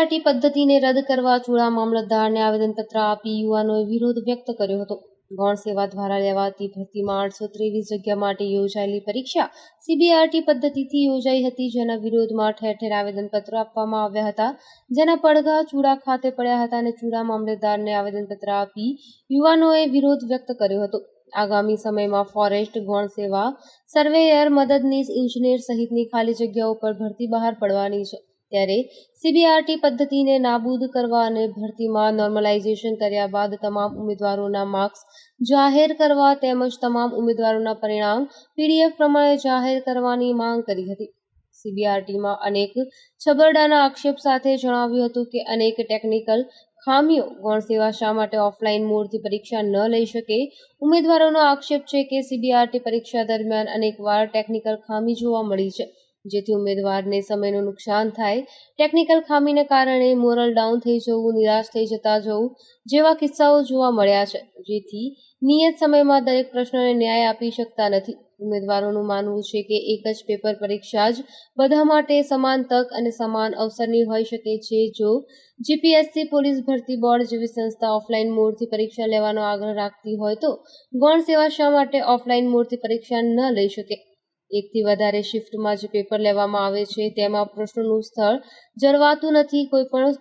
CBRT પદ્ધતિને રદ કરવા ચૂડા મામલતદારને આવેદનપત્ર આપી યુવાનોએ વિરોધ વ્યક્ત કર્યો હતો. ગૌણ સેવા દ્વારા લેવાતી ભરતીમાં આઠસો ત્રેવીસ જગ્યા માટે યોજાયેલી પરીક્ષા સીબીઆરટી પદ્ધતિથી યોજાઈ હતી, જેના વિરોધમાં ઠેર ઠેર આવેદનપત્રો આપવામાં આવ્યા હતા. જેના પડઘા ચૂડા ખાતે પડ્યા હતા અને ચૂડા મામલતદારને આવેદનપત્ર આપી યુવાનોએ વિરોધ વ્યક્ત કર્યો હતો. આગામી સમયમાં ફોરેસ્ટ ગૌણ સેવા સર્વેયર મદદનીશ ઇજનેર સહિતની ખાલી જગ્યાઓ પર ભરતી બહાર પડવાની છે. ત્યારે સીબીઆરટી પદ્ધતિને નાબૂદ કરવા અને ભરતીમાં નોર્મલાઇઝેશન કર્યા બાદ તમામ ઉમેદવારોના માર્ક્સ જાહેર કરવા તેમજ તમામ ઉમેદવારોના પરિણામ પીડીએફ પ્રમાણે જાહેર કરવાની માંગ કરી હતી. સીબીઆરટીમાં અનેક છબરડાના આક્ષેપ સાથે જણાવ્યું હતું કે અનેક ટેકનિકલ ખામીઓ ગૌણ સેવા શા માટે ઓફલાઈન મોડથી પરીક્ષા ન લઈ શકે? ઉમેદવારોનો આક્ષેપ છે કે સીબીઆરટી પરીક્ષા દરમિયાન અનેકવાર ટેકનિકલ ખામી જોવા મળી છે. જેથી ઉમેદવારને સમયનું નુકસાન થાય. ટેકનિકલ ખામીને કારણે મોરલ ડાઉન થઈ જવું, નિરાશ થઈ જતા જવું જેવા કિસ્સાઓ જોવા મળ્યા છે. જેથી નિયત સમયમાં દરેક પ્રશ્નને ન્યાય આપી શકતા નથી. ઉમેદવારોનું માનવું છે કે એક જ પેપર પરીક્ષા જ બધા માટે સમાન તક અને સમાન અવસરની હોઈ શકે છે. જો જીપીએસસી પોલીસ ભરતી બોર્ડ જેવી સંસ્થા ઓફલાઈન મોડથી પરીક્ષા લેવાનો આગ્રહ રાખતી હોય તો ગૌણ સેવા શા માટે ઓફલાઈન મોડથી પરીક્ષા ન લઈ શકે? એકથી વધારે શિફ્ટમાં જે પેપર લેવામાં આવે છે, તેમાં પ્રશ્નોનું સ્થળ જળવાતું નથી. કોઈ પણ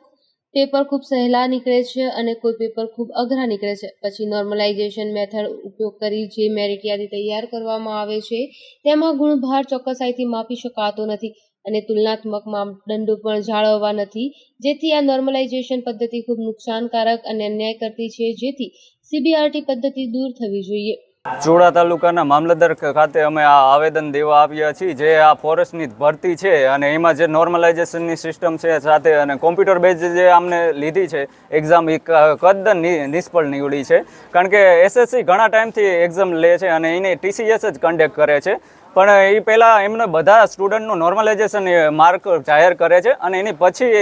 પેપર ખૂબ સહેલા નીકળે છે અને કોઈ પેપર ખૂબ અઘરા નીકળે છે. પછી નોર્મલાઇઝેશન મેથડ ઉપયોગ કરી જે મેરિટ યાદી તૈયાર કરવામાં આવે છે, તેમાં ગુણભાર ચોક્કસાઈથી માપી શકાતો નથી અને તુલનાત્મક માપદંડો પણ જાળવવા નથી. જેથી આ નોર્મલાઇઝેશન પદ્ધતિ ખૂબ નુકસાનકારક અને અન્યાય કરતી છે. જેથી સીબીઆરટી પદ્ધતિ દૂર થવી જોઈએ. ચોડા તાલુકાના મામલતદાર ખાતે અમે આ આવેદન દેવા આવ્યા છીએ. જે આ ફોરેસ્ટની ભરતી છે અને એમાં જે નોર્મલાઇઝેશનની સિસ્ટમ છે સાથે અને કોમ્પ્યુટર બેઝ જે અમને લીધી છે એક્ઝામ એ કદન નિષ્ફળ નીવડી છે. કારણ કે એસએસસી ઘણા ટાઈમથી એક્ઝામ લે છે અને એને ટીસીએસ જ કન્ડક્ટ કરે છે. પણ એ પહેલાં એમને બધા સ્ટુડન્ટનું નોર્મલાઇઝેશન માર્ક જાહેર કરે છે અને એની પછી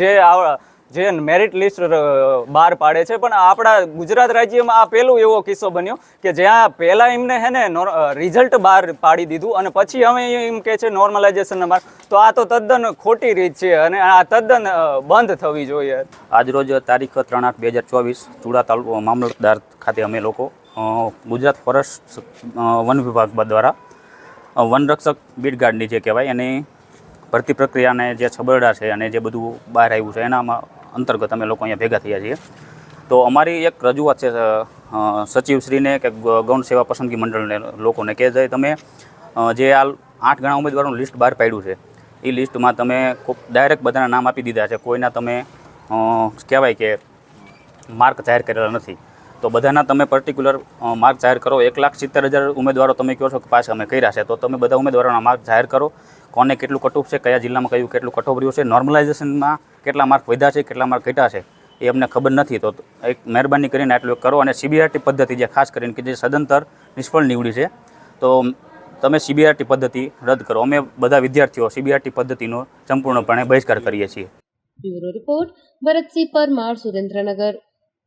જે જે મેરિટ લિસ્ટ બહાર પાડે છે. પણ આપણા ગુજરાત રાજ્યમાં આ પહેલું એવો કિસ્સો બન્યો કે જ્યાં પહેલાં એમને હે ને રિઝલ્ટ બહાર પાડી દીધું અને પછી હવે એમ કહે છે નોર્મલાઇઝેશન બહાર તો આ તો તદ્દન ખોટી રીત છે અને આ તદ્દન બંધ થવી જોઈએ. આજરોજ તારીખ ત્રણ આઠ બે હજાર ચોવીસ, ચૂડા તાલુકો, મામલતદાર ખાતે અમે લોકો ગુજરાત ફોરેસ્ટ વન વિભાગ દ્વારા વનરક્ષક બીટ ગાર્ડની જે કહેવાય, એની ભરતી પ્રક્રિયાને જે છબરડા છે અને જે બધું બહાર આવ્યું છે, એનામાં અંતર્ગત અમે લોકો અહીંયા ભેગા થયા છીએ. તો અમારી એક રજૂઆત છે સચિવશ્રીને કે ગૌણ સેવા પસંદગી મંડળને લોકોને કે જે તમે જે આ આઠ ગણા ઉમેદવારોનું લિસ્ટ બહાર પાડ્યું છે, એ લિસ્ટમાં તમે ડાયરેક્ટ બધાના નામ આપી દીધા છે, કોઈના તમે કહેવાય કે માર્ક જાહેર કરેલા નથી. તો બધાના તમે પર્ટિક્યુલર માર્ક જાહેર કરો. એક લાખ સિત્તેર હજાર ઉમેદવારો તમે કહો છો કે પાછા અમે કર્યા છે, તો તમે બધા ઉમેદવારોના માર્ક જાહેર કરો. કોને કેટલું કટઓફ છે, કયા જિલ્લામાં કયું કેટલું કટઓફ રહ્યું છે નોર્મલાઇઝેશનમાં કેટલા માર્ક વધ્યા છે, કેટલા માર્ક ઘટ્યા છે, એ અમને ખબર નથી. તો એક મહેરબાની કરીને આટલું કરો અને સીબીઆરટી પદ્ધતિ જે ખાસ કરીને કે જે સદંતર નિષ્ફળ નીવડી છે, તો તમે સીબીઆરટી પદ્ધતિ રદ કરો. અમે બધા વિદ્યાર્થીઓ સીબીઆરટી પદ્ધતિનો સંપૂર્ણપણે બહિષ્કાર કરીએ છીએ. Bureau report, Bharatsinh Parmar, Surendranagar.